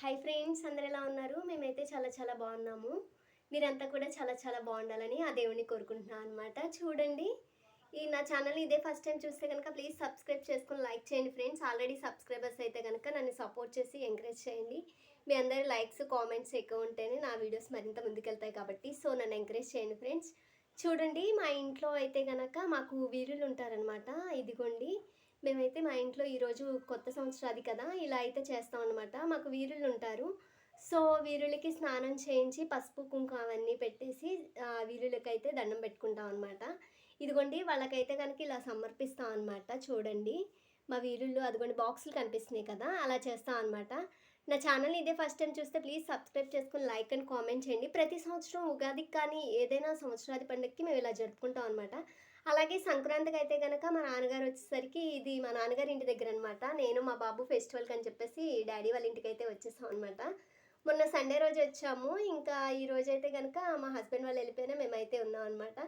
Hi friends అందరు ఎలా ఉన్నారు? మేమైతే చాలా చాలా బాగున్నాము. మీరంతా కూడా చాలా చాలా బాగుండాలని ఆ దేవుని కోరుకుంటున్నాను అనమాట చూడండి ఈ నా ఛానల్ ఇదే ఫస్ట్ టైం చూస్తే కనుక ప్లీజ్ సబ్స్క్రైబ్ చేసుకొని లైక్ చేయండి ఫ్రెండ్స్ ఆల్రెడీ సబ్స్క్రైబర్స్ అయితే కనుక నన్ను సపోర్ట్ చేసి ఎంకరేజ్ చేయండి. మీ అందరి లైక్స్ కామెంట్స్ ఎక్కువ ఉంటేనే నా వీడియోస్ మరింత ముందుకెళ్తాయి కాబట్టి సో నన్ను ఎంకరేజ్ చేయండి ఫ్రెండ్స్ చూడండి మా ఇంట్లో అయితే కనుక మాకు వీరులు ఉంటారనమాట ఇదిగోండి మేమైతే మా ఇంట్లో ఈరోజు కొత్త సంవత్సరాది కదా ఇలా అయితే చేస్తాం అనమాట మాకు వీరులు ఉంటారు. సో వీరులకి స్నానం చేయించి పసుపు కుంకుమ అవన్నీ పెట్టేసి ఆ, వీరులకైతే దండం పెట్టుకుంటాం అనమాట ఇదిగోండి వాళ్ళకైతే కనుక ఇలా సమర్పిస్తాం అనమాట చూడండి మా వీరుళ్ళు అదిగోండి బాక్సులు కనిపిస్తున్నాయి కదా అలా చేస్తాం అనమాట నా ఛానల్ ఇదే ఫస్ట్ టైం చూస్తే ప్లీజ్ సబ్స్క్రైబ్ చేసుకుని లైక్ అండ్ కామెంట్ చేయండి. ప్రతి సంవత్సరం ఉగాదికి కానీ ఏదైనా సంవత్సరాది పండుగకి మేము ఇలా జరుపుకుంటాం అనమాట అలాగే సంక్రాంతికి అయితే కనుక మా నాన్నగారు వచ్చేసరికి ఇది మా నాన్నగారి ఇంటి దగ్గర అనమాట నేను మా బాబు ఫెస్టివల్కి అని చెప్పేసి డాడీ వాళ్ళ ఇంటికి అయితే వచ్చేసాం అనమాట మొన్న సండే రోజు వచ్చాము. ఇంకా ఈ రోజు అయితే కనుక మా హస్బెండ్ వాళ్ళు వెళ్ళిపోయినా మేమైతే ఉన్నాం అనమాట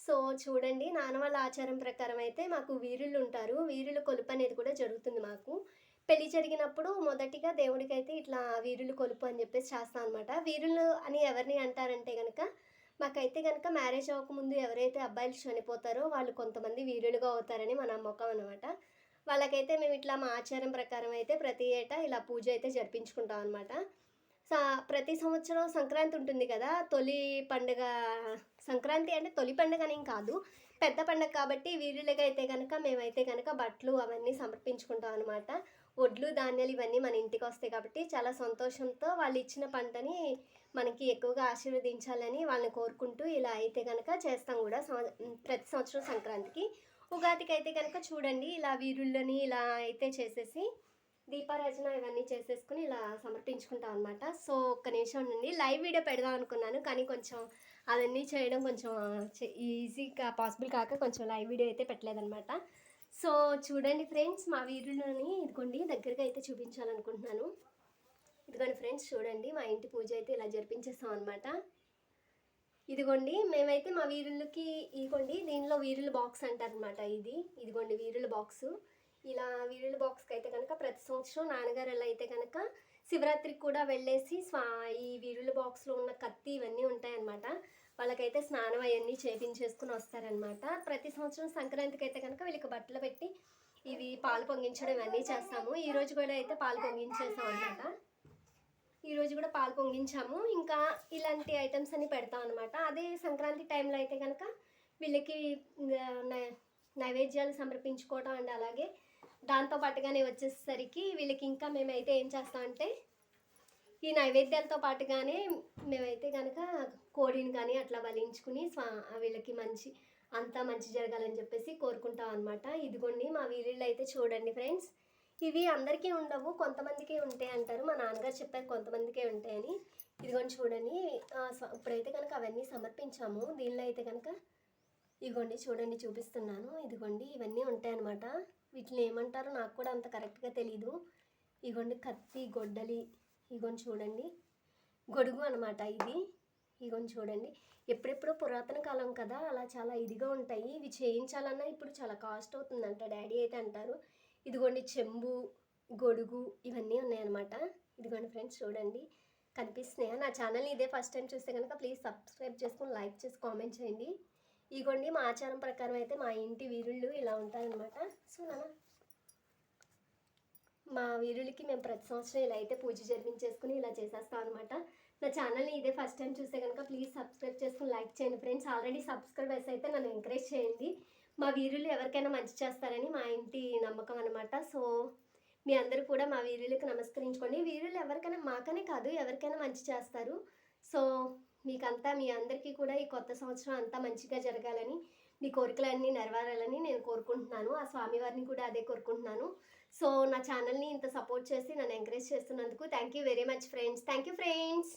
సో చూడండి నాన్న వాళ్ళ ఆచారం ప్రకారం అయితే మాకు వీరులు ఉంటారు. వీరుల కొలుపు అనేది కూడా జరుగుతుంది మాకు. పెళ్ళి జరిగినప్పుడు మొదటిగా దేవుడికైతే ఇట్లా వీరులు కొలుపు అని చెప్పేసి చేస్తాం అనమాట వీరులు అని ఎవరిని అంటారంటే కనుక మాకైతే కనుక మ్యారేజ్ అవ్వకముందు ఎవరైతే అబ్బాయిలు చనిపోతారో వాళ్ళు కొంతమంది వీరులుగా అవుతారని మన నమ్మకం అనమాట వాళ్ళకైతే మేము ఇట్లా మా ఆచారం ప్రకారం అయితే ప్రతి ఏటా ఇలా పూజ అయితే జరిపించుకుంటాం అనమాట సా ప్రతి సంవత్సరం సంక్రాంతి ఉంటుంది కదా తొలి పండుగ సంక్రాంతి అంటే తొలి పండుగ అని కాదు పెద్ద పండుగ కాబట్టి వీరులకైతే అయితే కనుక మేమైతే కనుక బట్టలు అవన్నీ సమర్పించుకుంటాం అనమాట వడ్లు ధాన్యాలు ఇవన్నీ మన ఇంటికి వస్తాయి కాబట్టి చాలా సంతోషంతో వాళ్ళు ఇచ్చిన పంటని మనకి ఎక్కువగా ఆశీర్వదించాలని వాళ్ళని కోరుకుంటూ ఇలా అయితే కనుక చేస్తాం కూడా. ప్రతి సంవత్సరం సంక్రాంతికి. ఉగాదికి అయితే కనుక చూడండి ఇలా వీరుళ్ళని ఇలా అయితే చేసేసి దీపారాజన ఇవన్నీ చేసేసుకుని ఇలా సమర్పించుకుంటాం అనమాట సో ఒక్క నిమిషం నుండి లైవ్ వీడియో పెడదాం అనుకున్నాను కానీ కొంచెం అవన్నీ చేయడం కొంచెం ఈజీగా పాసిబుల్ కాక కొంచెం లైవ్ వీడియో అయితే పెట్టలేదన్నమాట. సో చూడండి ఫ్రెండ్స్ మా వీరులని ఇదిగోండి దగ్గరగా అయితే చూపించాలనుకుంటున్నాను. ఇదిగోండి ఫ్రెండ్స్ చూడండి మా ఇంటి పూజ అయితే ఇలా జరిపించేస్తాం అనమాట ఇదిగోండి మేమైతే మా వీరులకి ఇదిగోండి దీనిలో వీరుల బాక్స్ అంటారనమాట ఇది. ఇదిగోండి వీరుల బాక్సు ఇలా వీరుల బాక్స్కి అయితే కనుక ప్రతి సంవత్సరం నాన్నగారు ఎలా అయితే కనుక శివరాత్రికి కూడా వెళ్ళేసి స్వా ఈ వీరుల బాక్స్లో ఉన్న కత్తి ఇవన్నీ ఉంటాయన్నమాట. వాళ్ళకైతే స్నానం అవన్నీ చేపించేసుకుని వస్తారనమాట ప్రతి సంవత్సరం సంక్రాంతికి అయితే కనుక వీళ్ళకి బట్టలు పెట్టి ఇవి పాలు పొంగించడం ఇవన్నీ చేస్తాము. ఈ రోజు కూడా అయితే పాలు పొంగించేసాం అనమాట ఈరోజు కూడా పాలు పొంగించాము. ఇంకా ఇలాంటి ఐటమ్స్ అన్ని పెడతాం అనమాట అదే సంక్రాంతి టైంలో అయితే కనుక వీళ్ళకి నైవేద్యాలు సమర్పించుకోవడం అండ్ అలాగే దాంతో పాటుగానే వచ్చేసరికి వీళ్ళకి ఇంకా మేమైతే ఏం చేస్తామంటే ఈ నైవేద్యాలతో పాటుగానే మేమైతే కనుక కోడిని కానీ అట్లా బలించుకుని స్వా వీళ్ళకి మంచి అంతా మంచి జరగాలని చెప్పేసి కోరుకుంటాం అనమాట ఇదిగోండి మా వీళ్ళు అయితే చూడండి ఫ్రెండ్స్. ఇవి అందరికీ ఉండవు కొంతమందికే ఉంటాయి అంటారు. మా నాన్నగారు చెప్పారు కొంతమందికే ఉంటాయని. ఇదిగోండి చూడండి ఇప్పుడైతే కనుక అవన్నీ సమర్పించాము. దీనిలో అయితే కనుక ఇదిగోండి చూడండి చూపిస్తున్నాను. ఇదిగోండి ఇవన్నీ ఉంటాయన్నమాట వీటిని ఏమంటారో నాకు కూడా అంత కరెక్ట్గా తెలీదు. ఇదిగోండి కత్తి గొడ్డలి ఇగోండి చూడండి. గొడుగు అనమాట ఇది. ఇగోండి చూడండి. ఎప్పుడెప్పుడో పురాతన కాలం కదా అలా చాలా ఇదిగా ఉంటాయి. ఇవి చేయించాలన్నా ఇప్పుడు చాలా కాస్ట్ అవుతుందంట. డాడీ అయితే అంటారు. ఇదిగోండి చెంబు గొడుగు ఇవన్నీ ఉన్నాయన్నమాట. ఇదిగోండి ఫ్రెండ్స్ చూడండి. కనిపిస్తున్నాయా? నా ఛానల్ ఇదే ఫస్ట్ టైం చూస్తే కనుక ప్లీజ్ సబ్స్క్రైబ్ చేసుకుని లైక్ చేసి కామెంట్ చేయండి. ఇగోండి మా ఆచారం ప్రకారం అయితే మా ఇంటి వీరుళ్ళు ఇలా ఉంటారనమాట సో నాన్న మా వీరులకి మేము ప్రతి సంవత్సరం ఇలా అయితే పూజ జరిపించేసుకుని ఇలా చేసేస్తాం అనమాట నా ఛానల్ని ఇదే ఫస్ట్ టైం చూస్తే కనుక ప్లీజ్ సబ్స్క్రైబ్ చేసుకుని లైక్ చేయండి ఫ్రెండ్స్. ఆల్రెడీ సబ్స్క్రైబర్స్ అయితే నన్ను ఎంకరేజ్ చేయండి. మా వీరులు ఎవరికైనా మంచి చేస్తారని మా ఇంటి నమ్మకం అనమాట సో మీ అందరూ కూడా మా వీరులకు నమస్కరించుకోండి. వీరులు ఎవరికైనా మాకనే కాదు ఎవరికైనా మంచి చేస్తారు. సో మీకంతా మీ అందరికీ కూడా ఈ కొత్త సంవత్సరం అంతా మంచిగా జరగాలని మీ కోరికలన్నీ నెరవేరాలని నేను కోరుకుంటున్నాను. ఆ స్వామివారిని కూడా అదే కోరుకుంటున్నాను. సో నా ఛానల్ని ఇంత సపోర్ట్ చేసి నన్ను ఎంకరేజ్ చేస్తున్నందుకు thank you very much friends. Thank you friends.